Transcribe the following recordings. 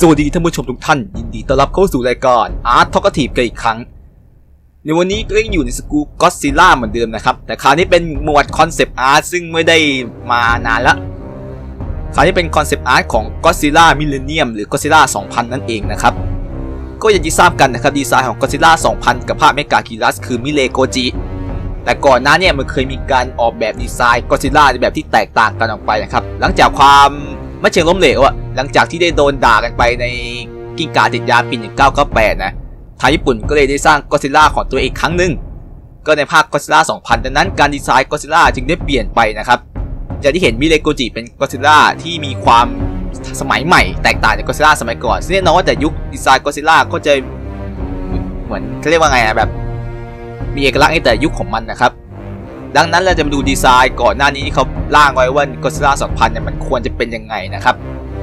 สวัสดีท่านผู้ชมทุกท่าน ยินดีต้อนรับเข้าสู่รายการอาร์ตทอกทีฟกันอีกครั้ง ในวันนี้ก็ยังอยู่ในสกูก็ซิล่าเหมือนเดิมนะครับ แต่คราวนี้เป็นหมวดคอนเซปต์อาร์ตซึ่งไม่ได้มานานละคราวนี้เป็นคอนเซปต์อาร์ตของก็ซิล่ามิเลเนียมหรือก็ซิล่า2000 นั่นเองนะครับ ก็อย่างที่ทราบกันนะครับ ดีไซน์ของก็ซิล่า2000 กับภาพเมกาคิรัสคือมิเลโกจิแต่ก่อนหน้าเนี่ยมันเคยมีการออกแบบดีไซน์ก็ซิล่าในแบบที่แตกต่างกันออกไปนะครับหลังจากความ ไม่เชิงล้มเหลวอะหลังจากที่ได้โดนด่ากันไปในกิ้งกาติดยาปี 1998 นะ ทางญี่ปุ่นก็เลยได้สร้างก็ซิล่าของตัวเองครั้งหนึ่ง ก็ในภาคก็ซิล่า 2000 ดังนั้นการดีไซน์ก็ซิล่าจึงได้เปลี่ยนไปนะครับ อย่างที่เห็นมิเลโกจิเป็นก็ซิล่าที่มีความสมัยใหม่แตกต่างจากก็ซิล่าสมัยก่อนซึ่งแน่นอนว่าแต่ยุคดีไซน์ก็ซิล่าก็จะเหมือนเขาเรียกว่าไงอะแบบ มีเอกลักษณ์ในแต่ยุคของมันนะครับ ดังนั้นเราจะมาดูดีไซน์ก่อนหน้านี้ที่เขาร่างไว้ว่าก็ซิล่า2000เนี่ยมันควรจะเป็นยังไงนะครับ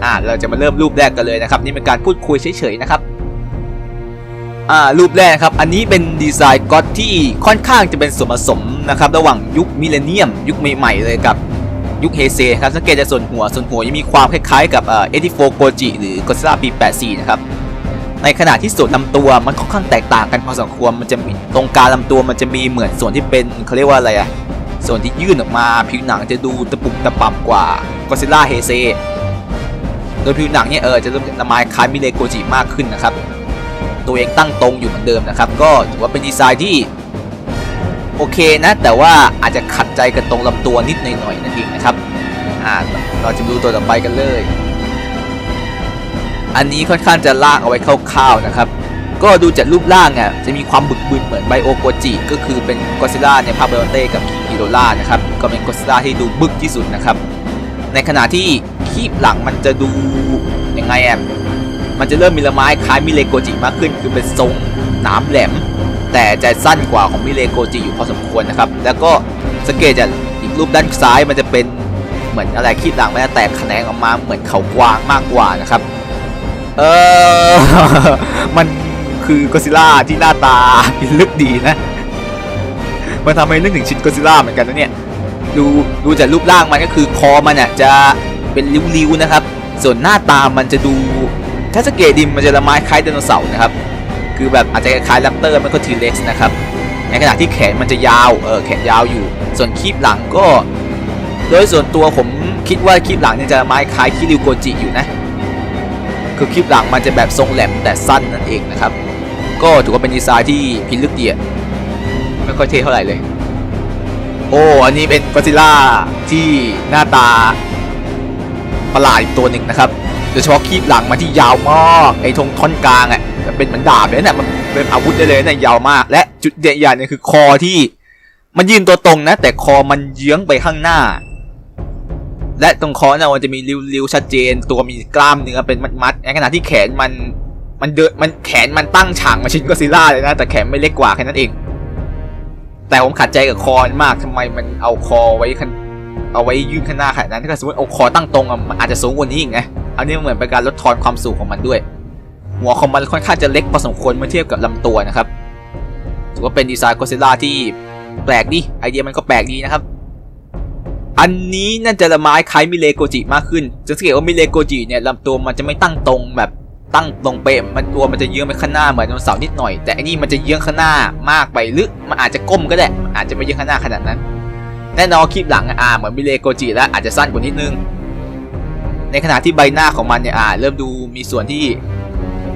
อ่าเราจะมาเริ่มรูปแรกกันเลยนะครับ นี่เป็นการพูดคุยเฉยๆนะครับอ่ารูปแรกครับอันนี้เป็นดีไซน์ก็อตที่ค่อนข้างจะเป็นส่วนผสมนะครับระหว่างยุคมิเลเนียม ยุคใหม่ๆเลยกับยุคเฮเซครับสังเกตจากส่วนหัวส่วนหัวยังมีความคล้ายๆกับเอ่อเอทิโฟโกจิหรือก็ซิล่าปี 84 นะครับ ในขณะที่ส่วนลำตัวมันค่อนข้างแตกต่างกันพอสมควรมันจะมีตรงกลางลำตัวมันจะมีเหมือนส่วนที่เป็นเขาเรียกว่าอะไรอะส่วนที่ยื่นออกมาผิวหนังจะดูตะปุ่มตะป่ำกว่าก็ซิล่าเฮเซโดยผิวหนังเนี่ยเออจะเริ่มละไมคล้ายมิเลโกจิมากขึ้นนะครับ ตัวเองตั้งตรงอยู่เหมือนเดิมนะครับ ก็ถือว่าเป็นดีไซน์ที่โอเคนะ แต่ว่าอาจจะขัดใจกันตรงลำตัวนิดหน่อยๆนั่นเองนะครับอ่าเราจะดูตัวต่อไปกันเลย อันนี้ค่อนข้างจะลากเอาไว้คร่าวๆนะครับ ก็ดูจากรูปร่างอะจะมีความบึกบึนเหมือนไบโอโกจิ ก็คือเป็นกอซิล่าในภาพเบลเต้กับคิกิโดล่านะครับ ก็เป็นกอซิล่าที่ดูบึกที่สุดนะครับ ในขณะที่คีบหลังมันจะดูยังไงอะ มันจะเริ่มมีละไม้คล้ายมิเลโกจิมากขึ้น คือเป็นทรงหนามแหลม แต่จะสั้นกว่าของมิเลโกจิอยู่พอสมควรนะครับ แล้วก็สังเกตจากอีกรูปด้านซ้ายมันจะเป็นเหมือนอะไรคีบหลังมันจะแตกแขนงออกมาเหมือนเขากวางมากกว่านะครับ เออ มันคือกอซิล่าที่หน้าตาพิลึกดีนะ มันทำให้นึกถึงชินกอซิล่าเหมือนกันนะเนี่ย ดูดูจากรูปร่างมันก็คือคอมันอะจะเป็นริ้วๆนะครับ ส่วนหน้าตามันจะดูถ้าสงเกตดิมมันจะละไม้คล้ายไดโนเสาร์นะครับ คือแบบอาจจะคล้ายแรปเตอร์มันก็ทีเล็กซ์นะครับ ในขณะที่แขนมันจะยาว เออแขนยาวอยู่ ส่วนคีบหลังก็ โดยส่วนตัวผมคิดว่าคีบหลังเนี่ยจะละไม้คล้ายคิริวโกจิอยู่นะ คือคลิปหลังมันจะแบบทรงแหลมแต่สั้นนั่นเองนะครับ ก็ถือว่าเป็นดีไซน์ที่พิลึกเดีอะไม่ค่อยเท่เท่าไหร่เลย โอ้ อันนี้เป็นก็ซิล่าที่หน้าตาประหลาดอีกตัวหนึ่งนะครับโดยเฉพาะคลิปหลังมันที่ยาวมากไอ้ทงท่อนกลางอะ่ะมันเป็นเหมือนดาบเลยเนี่ยมันเป็นอาวุธได้เลยเนี่ยยาวมาก และจุดเด่นอย่างนึงคือคอที่ มันยืนตัวตรงนะ แต่คอมันเยื้องไปข้างหน้า และตรงคอเนี่ยมันจะมีริ้วๆชัดเจน ตัวมีกล้ามเนื้อเป็นมัดๆในขณะที่แขนมันมันเดินมันแขนมันตั้งฉากมาชินก็ซิล่าเลยนะ แต่แขนไม่เล็กกว่าแค่นั้นเอง แต่ผมขัดใจกับคอมากทำไมมันเอาคอไว้เอาไว้ยื่นข้างหน้าขนาดนั้นถ้าสมมติเอาคอตั้งตรงอะมันอาจจะสูงกว่านี้อีกไงอันนี้เหมือนเป็นการลดทอนความสูงของมันด้วย หัวของมันค่อนข้างจะเล็กพอสมควรเมื่อเทียบกับลำตัวนะครับถือว่าเป็นดีไซน์ก็ซิล่าที่แปลกดีไอเดียมันก็แปลกดีนะครับ อันนี้น่าจะละไม้คล้ายมิเลโกจิมากขึ้นจะสังเกตว่ามิเลโกจิเนี่ยลำตัวมันจะไม่ตั้งตรงแบบตั้งตรงเป๊ะมันตัวมันจะเยื้องไปข้างหน้าเหมือนไดโนเสาร์นิดหน่อย แต่อันนี้มันจะเยื้องข้างหน้ามากไปหรือมันอาจจะก้มก็ได้มันอาจจะไม่เยื้องข้างหน้าขนาดนั้น แน่นอนคลิปหลังอ่าเหมือนมิเลโกจิแล้วอาจจะสั้นกว่านิดนึง ในขณะที่ใบหน้าของมันเนี่ยอ่าเริ่มดูมีส่วนที่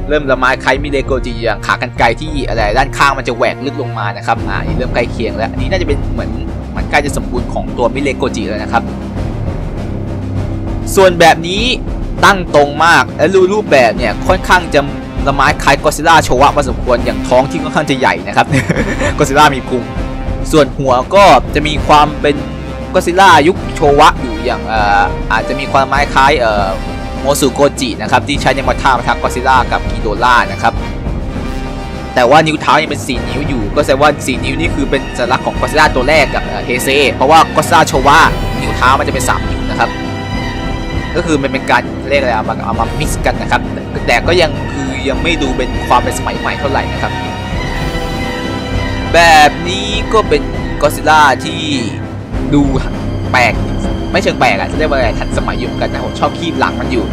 เริ่มละไม้คล้ายมิเลโกจิอย่างขากรรไกรที่อะไรด้านข้างมันจะแหวกลึกลงมานะครับอ่าเริ่มใกล้เคียงแล้วอันนี้น่าจะเป็นเหมือน มันใกล้จะสมบูรณ์ของตัวมิเลโกจิแล้วนะครับ ส่วนแบบนี้ตั้งตรงมากและรูรูปแบบเนี่ยค่อนข้างจะละไม้คล้ายกอซิล่าโชวะพอสมควรอย่างท้องที่ค่อนข้างจะใหญ่นะครับกอซิล่ามีพุงส่วนหัวก็จะมีความเป็นกอซิล่ายุคโชวะอยู่อย่างเอ่อาจจะมีความไม้คล้ายโมสุโกจินะครับที่ใช้ในมาท่ามาทักกอซิล่ากับกิโดล่านะครับ แต่ว่านิ้วเท้ายังเป็น 4 นิ้วอยู่ ก็แสดงว่า 4 นิ้วนี่คือเป็นสัญลักษณ์ของกอซิล่าตัวแรกกับเฮเซเพราะว่ากอซิล่าโชวะนิ้วเท้ามันจะเป็น 3 นิ้วนะครับ ก็คือมันเป็นการเรียกอะไรเอามาเอามา mix กันนะครับแต่แต่ก็ยังคือยังไม่ดูเป็นความเป็นสมัยใหม่เท่าไหร่นะครับ แบบนี้ก็เป็นกอซิล่าที่ดูแปลกไม่เชิงแปลกอะจะเรียกว่าอะไรทันสมัยอยู่กันนะผมชอบคีบหลังมันอยู่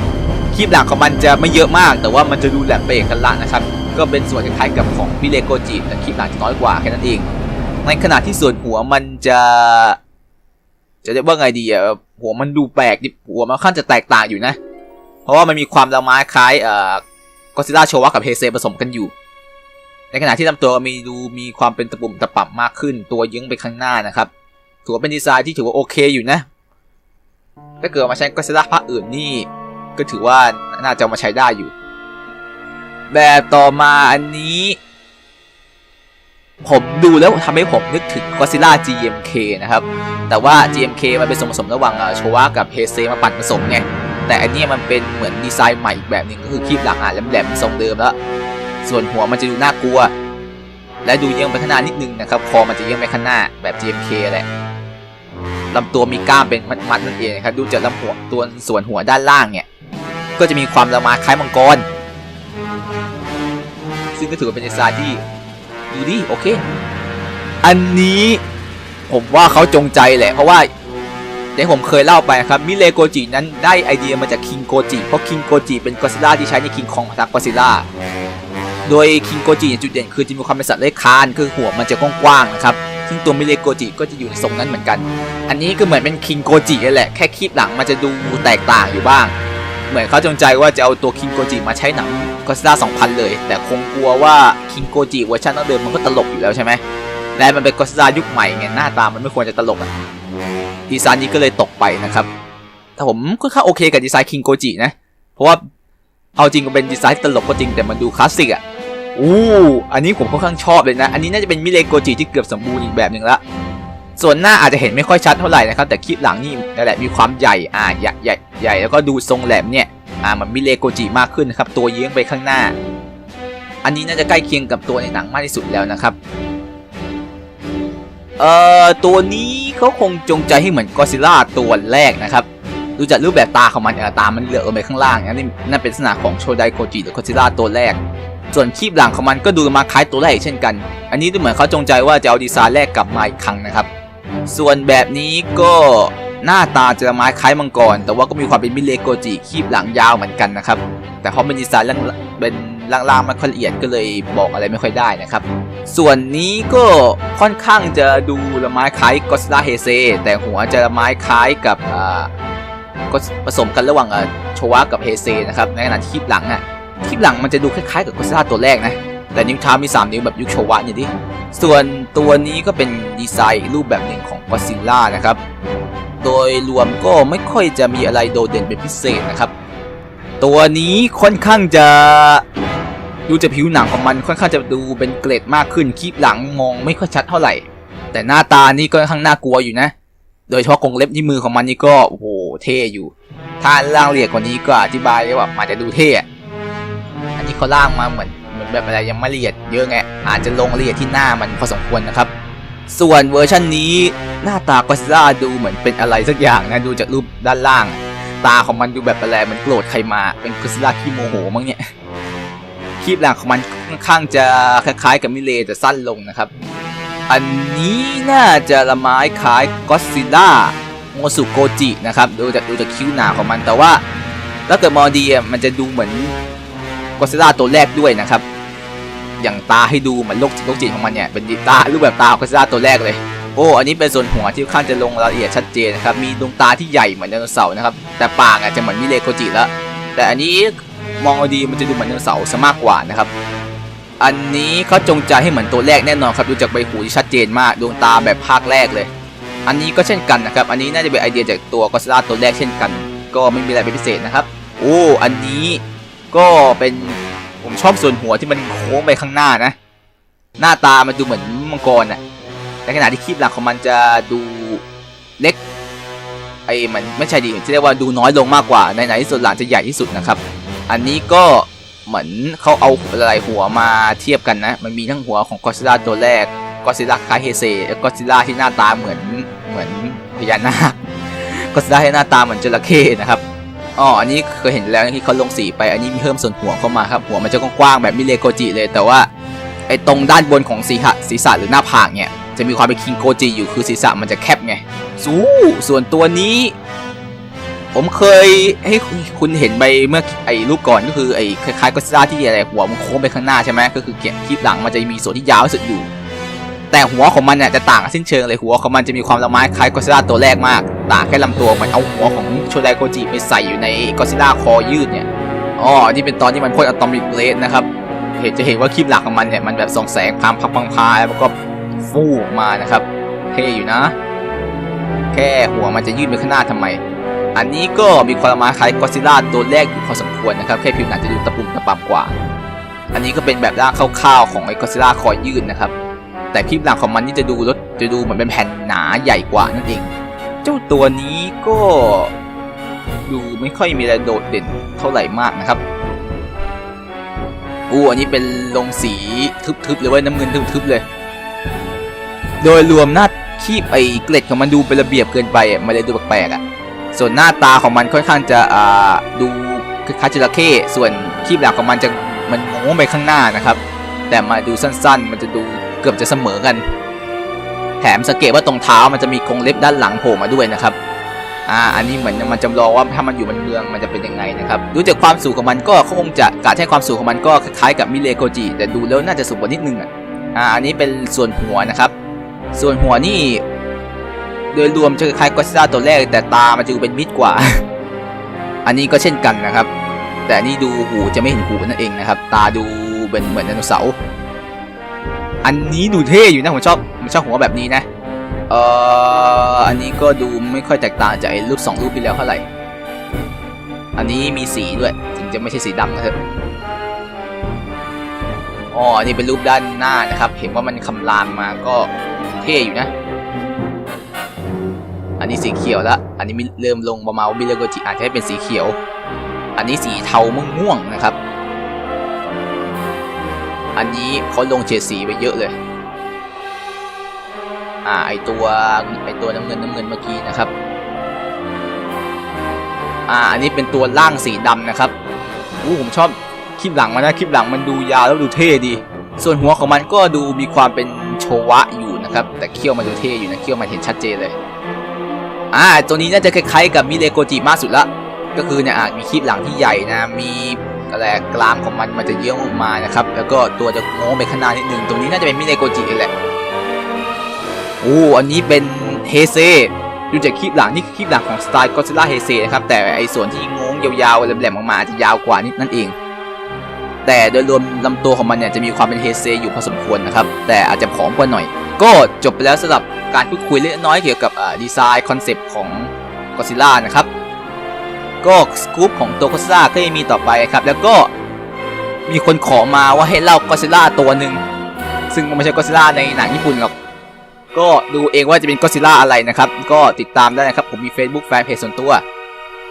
คลิปหลังของมันจะไม่เยอะมาก แต่ว่ามันจะดูแหลมไปเอกลักษณ์นะครับ ก็เป็นส่วนคล้ายๆกับของมิเลโกจิแต่คลิปหลังจะน้อยกว่าแค่นั้นเอง ในขณะที่ส่วนหัวมันจะ จะเรียกว่าไงดีอะหัวมันดูแปลกดิหัวมันค่อนจะแตกต่างอยู่นะ เพราะว่ามันมีความละไม้คล้ายเอ่อกอซิล่าโชวะกับเฮเซผสมกันอยู่ ในขณะที่ลำตัวมีดูมีความเป็นตะปุ่มตะปับมากขึ้น ตัวยึงไปข้างหน้านะครับถือว่าเป็นดีไซน์ที่ถือว่าโอเคอยู่นะ ถ้าเกิดมาใช้กอซิล่าภาคอื่นนี่ก็ถือว่าน่าจะมาใช้ได้อยู่ แบบต่อมาอันนี้ ผมดูแล้วทำให้ผมนึกถึง Godzilla GMK นะครับ แต่ว่า GMK มันเป็นส่วนผสมระหว่างโชวะกับเฮเซมาปั่นผสมไง แต่อันนี้มันเป็นเหมือนดีไซน์ใหม่อีกแบบหนึ่งก็คือคลิปหลังอะแหลมๆทรงเดิมแล้ว ส่วนหัวมันจะดูน่ากลัว และดูเยื่องไปข้างหน้านิดนึงนะครับ คอมันจะเยื่องไปข้างหน้าแบบ GMK แหละลำตัวมีกล้ามเป็นมัดๆนั่นเองนะครับดูจากลำหัวตัวส่วนหัวด้านล่างเนี่ย ก็จะมีความละมาคล้ายมังกร ซึ่งก็ถือว่าเป็นดีไซน์ที่ดีดีโอเค อันนี้ผมว่าเขาจงใจแหละ เพราะว่าอย่างผมเคยเล่าไปครับมิเลโกจินั้นได้ไอเดียมาจากคิงโกจิเพราะคิงโกจิเป็นกอซิล่าที่ใช้ในคิงคองพักกอซิล่าโดยคิงโกจิจุดเด่นคือจะมีความเป็นสัตว์เลื้อยคานคือหัวมันจะกว้างๆนะครับซึ่งตัวมิเลโกจิก็จะอยู่ในทรงนั้นเหมือนกัน อันนี้ก็เหมือนเป็นคิงโกจินั่นแหละแค่คลิปหลังมันจะดูแตกต่างอยู่บ้าง เหมือนเขาจงใจว่าจะเอาตัวคิงโกจิมาใช้หนังก็ซิล่า2000 เลย แต่คงกลัวว่าคิงโกจิเวอร์ชันตั้งเดิมมันก็ตลกอยู่แล้วใช่ไหมและมันเป็นก็ซิล่ายุคใหม่ไงหน้าตามันไม่ควรจะตลกอะดีไซน์นี้ก็เลยตกไปนะครับแต่ผมค่อนข้างโอเคกับดีไซน์คิงโกจินะ เพราะว่าเอาจริงก็เป็นดีไซน์ตลกก็จริงแต่มันดูคลาสสิกอะอู้อันนี้ผมค่อนข้างชอบเลยนะ อันนี้น่าจะเป็นมิเลโกจิที่เกือบสมบูรณ์อีกแบบหนึ่งละ ส่วนหน้าอาจจะเห็นไม่ค่อยชัดเท่าไหร่นะครับ แต่คลิปหลังนี่นั่นแหละมีความใหญ่อ่าใหญ่ใหญ่ใหญ่แล้วก็ดูทรงแหลมเนี่ยอ่ามันมิเลโกจิมากขึ้นนะครับตัวเยื้องไปข้างหน้า อันนี้น่าจะใกล้เคียงกับตัวในหนังมากที่สุดแล้วนะครับเอ่อตัวนี้เขาคงจงใจให้เหมือนกอซิล่าตัวแรกนะครับดูจากรูปแบบตาของมันตา มันเหลือกลงไปข้างล่างนี่นั่นเป็นลักษณะของโชไดโกจิหรือกอซิล่าตัวแรก ส่วนคลิปหลังของมันก็ดูมาคล้ายตัวแรกเช่นกัน อันนี้ดูเหมือนเขาจงใจว่าจะเอาดีไซน์แรกกลับมาอีกครั้งนะครับ ส่วนแบบนี้ก็หน้าตาจะไม้คล้ายมังกร แต่ว่าก็มีความเป็นมิเลโกจิคีบหลังยาวเหมือนกันนะครับ แต่เพราะเป็นดีไซน์ล่างเป็นล่างๆไม่ค่อยละเอียดก็เลยบอกอะไรไม่ค่อยได้นะครับ ส่วนนี้ก็ค่อนข้างจะดูละไม้คล้ายกอสลาเฮเซแต่หัวจะละไม้คล้ายกับอ่าก็ผสมกันระหว่างโชวะกับเฮเซนะครับในขณะที่คลิปหลังอะคลิปหลังมันจะดูคล้ายๆกับกอสลาตัวแรกนะ แต่นิ้วเท้ามี 3 นิ้วแบบยุคโชวะเนี่ยดิส่วนตัวนี้ก็เป็นดีไซน์รูปแบบหนึ่งของ Godzilla นะครับ โดยรวมก็ไม่ค่อยจะมีอะไรโดดเด่นเป็นพิเศษนะครับ ตัวนี้ค่อนข้างจะดูจากผิวหนังของมันค่อนข้างจะดูเป็นเกรดมากขึ้นคลิปหลังมองไม่ค่อยชัดเท่าไหร่ แต่หน้าตานี่ก็ค่อนข้างน่ากลัวอยู่นะ โดยเฉพาะกรงเล็บที่มือของมันนี่ก็โอ้โหเท่อยู่ ถ้าล่างเอียดกว่านี้ก็อธิบายได้ว่ามันจะดูเท่อันนี้เขาล่างมาเหมือน แบบอะไรยังไม่ละเอียดเยอะไงอาจจะลงละเอียดที่หน้ามันพอสมควรนะครับ ส่วนเวอร์ชันนี้หน้าตากอซิล่าดูเหมือนเป็นอะไรสักอย่างนะดูจากรูปด้านล่าง ตาของมันดูแบบอะไรมันโกรธใครมาเป็นกอซิล่าขี้โมโหมั้งเนี่ยคลิปหลังของมันค่อนข้างจะคล้ายๆกับมิเลแต่สั้นลงนะครับ อันนี้น่าจะละไม้คล้ายกอซิล่าโมสุโกจินะครับดูจากดูจากคิ้วหนาของมันแต่ว่าถ้าเกิดมองดีอะมันจะดูเหมือนกอซิล่าตัวแรกด้วยนะครับ อย่างตาให้ดูเหมือนโลกโลกจิตของมันเนี่ยเป็นตารูปแบบตาของกอซิล่าตัวแรกเลยโอ้อันนี้เป็นส่วนหัวที่ค่อนข้างจะลงรายละเอียดชัดเจนนะครับมีดวงตาที่ใหญ่เหมือนไดโนเสาร์นะครับแต่ปากอาจจะเหมือนมิเลโกจิแล้วแต่อันนี้มองเอาดีมันจะดูเหมือนไดโนเสาร์ซะมากกว่านะครับอันนี้เขาจงใจให้เหมือนตัวแรกแน่นอนครับดูจากใบหูที่ชัดเจนมากดวงตาแบบภาคแรกเลย อันนี้ก็เช่นกันนะครับอันนี้น่าจะเป็นไอเดียจากตัวกอซิล่าตัวแรกเช่นกัน ก็ไม่มีอะไรเป็นพิเศษนะครับโอ้อันนี้ก็เป็น ผมชอบส่วนหัวที่มันโค้งไปข้างหน้านะ หน้าตามันดูเหมือนมังกรน่ะในขณะที่คลิปหลังของมันจะดูเล็กไอ้มันไม่ใช่ดีที่เรียกว่าดูน้อยลงมากกว่าในไหนที่ส่วนหลังจะใหญ่ที่สุดนะครับ อันนี้ก็เหมือนเขาเอาหลายหัวมาเทียบกันนะ มันมีทั้งหัวของกอซิล่าตัวแรกกอซิล่าคาเฮเซกอซิล่าที่หน้าตาเหมือนเหมือนพญานาคกอซิล่าที่หน้าตาเหมือนจระเข้นะครับ อ๋ออันนี้เคยเห็นแล้วที่เขาลงสีไป อันนี้มีเพิ่มส่วนหัวเข้ามาครับ หัวมันจะกว้างๆแบบมิเลโกจิเลย แต่ว่าไอ้ตรงด้านบนของศีรษะศีรษะหรือหน้าผากเนี่ย จะมีความเป็นคิงโกจิอยู่คือศีรษะมันจะแคบไง สู้ส่วนตัวนี้ ผมเคยให้คุณเห็นไปเมื่อไอ้รูปก่อนก็คือไอ้คล้ายๆก็ซ่าที่อะไรหัวมันโค้งไปข้างหน้าใช่ไหมก็คือเก็บคลิปหลังมันจะมีส่วนที่ยาวสุดอยู่ แต่หัวของมันเนี่ยจะต่างสิ้นเชิงเลยหัวของมันจะมีความละไม้คล้ายก็ซ่าตัวแรกมาก ต่างแค่ลำตัวมันเอาหัวของโชไดโกจิไปใส่อยู่ในก็ซิล่าคอยืดเนี่ยอ๋อนี่เป็นตอนที่มันพ่นอะตอมิกเบลดนะครับเห็นจะเห็นว่าคลิปหลักของมันเนี่ยมันแบบส่องแสงพามพักพังพาแล้วก็ฟูออกมานะครับเท่อยู่นะ แค่หัวมันจะยื่นไปข้างหน้าทำไม อันนี้ก็มีความละม้คล้ายก็ซิล่าตัวแรกอยู่พอสมควรนะครับ แค่ผิวหนังจะดูตะปุ่มตะปำกว่า อันนี้ก็เป็นแบบร่างคร่าวๆของไอ้ก็ซิล่าคอยืดนะครับแต่คลิปหลังของมันนี่จะดูรถจะดูเหมือนเป็นแผ่นหนาใหญ่กว่านั่นเอง เจ้าตัวนี้ก็ดูไม่ค่อยมีอะไรโดดเด่นเท่าไหร่มากนะครับอู้อันนี้เป็นลงสีทึบๆเลยเว่าน้ำเงินทึบๆเลย โดยรวมหน้าคีบไอ้เกล็ดของมันดูเป็นระเบียบเกินไปอะมันเลยดูแปลกๆอะส่วนหน้าตาของมันค่อนข้างจะอ่าดูคล้ายๆจระเข้ส่วนคีบหลังของมันจะมันโง้ไปข้างหน้านะครับ แต่มาดูสั้นๆ มันจะดูเกือบจะเสมอกัน ถมสังเกตว่าตรงเท้ามันจะมีกรงเล็บด้านหลังโผล่มาด้วยนะครับอ่าอันนี้เหมือนมันจำลองว่าถ้ามันอยู่บนเมืองมันจะเป็นยังไงนะครับดูจากความสูงของมันก็คงจะการให้ความสูงของมันก็คล้ายๆกับมิเลโกจิแต่ดูแล้วน่าจะสูงกว่านิดนึงอะอ่าอันนี้เป็นส่วนหัวนะครับ ส่วนหัวนี่โดยรวมจะคล้ายก็อดซิลล่าตัวแรก แต่ตามันจะดูเป็นมิดกว่า อันนี้ก็เช่นกันนะครับ แต่นนี่ดูหูจะไม่เห็นหูนั่นเองนะครับ ตาดูเป็นเหมือนไดโนเสาร์ อันนี้ดูเท่อยู่นะผมชอบผมชอบหัวแบบนี้นะเอ่ออันนี้ก็ดูไม่ค่อยแตกต่างจากไอ้รูปสองรูปที่แล้วเท่าไหร่อันนี้มีสีด้วยถึงจะไม่ใช่สีดำนะครับอ๋ออันนี้เป็นรูปด้านหน้านะครับ เห็นว่ามันคำรามมาก็เท่อยู่นะ อันนี้สีเขียวแล้ว อันนี้เริ่มลงประมาณว่าบิเลโกจิอาจจะให้เป็นสีเขียว อันนี้สีเทาม่วงๆนะครับ อันนี้เขาลงเฉดสีไปเยอะเลย อ่าไอตัวไอตัวน้ำเงินน้ำเงินเมื่อกี้นะครับ อ่าอันนี้เป็นตัวล่างสีดำนะครับอู้ผมชอบคลิปหลังมันนะคลิปหลังมันดูยาวแล้วดูเท่ดี ส่วนหัวของมันก็ดูมีความเป็นโชวะอยู่นะครับ แต่เขี้ยวมันดูเท่อยู่นะเขี้ยวมันเห็นชัดเจนเลย อ่าตัวนี้น่าจะคล้ายๆกับมิเลโกจิมากสุดละก็คือเนี่ยอาจมีคลิปหลังที่ใหญ่นะมี อะไรกรามของมันมันจะเยื่อออกมานะครับ แล้วก็ตัวจะโง้ไปข้างหน้านิดนึงตรงนี้น่าจะเป็นมิเลโกจิแหละโอ้อันนี้เป็นเฮเซดูจากคลิปหลังนี่คือคลิปหลังของสไตล์ก็ซิล่าเฮเซนะครับแต่ไอส่วนที่งงยาวๆแหลมๆออกมาอาจจะยาวกว่านิดนั่นเอง แต่โดยรวมลำตัวของมันเนี่ยจะมีความเป็นเฮเซอยู่พอสมควรนะครับแต่อาจจะผอมกว่าหน่อย ก็จบไปแล้วสำหรับการพูดคุยเล็กน้อยเกี่ยวกับดีไซน์คอนเซปต์ของก็ซิล่านะครับ ก็สกู๊ปของตัวก็ซิล่าก็ยังมีต่อไปครับ แล้วก็มีคนขอมาว่าให้เล่าก็ซิล่าตัวหนึ่งซึ่งมันไม่ใช่ก็ซิล่าในหนังญี่ปุ่นหรอก ก็ดูเองว่าจะเป็นก็ซิล่าอะไรนะครับ ก็ติดตามได้นะครับ ผมมี Facebook แฟนเพจส่วนตัว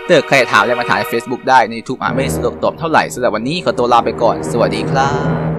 ถ้าเกิดใครถามอะไรมาถามใน Facebook ได้ใน YouTube อ่านไม่สะดวกตอบเท่าไหร่สำหรับวันนี้ขอตัวลาไปก่อน สวัสดีครับ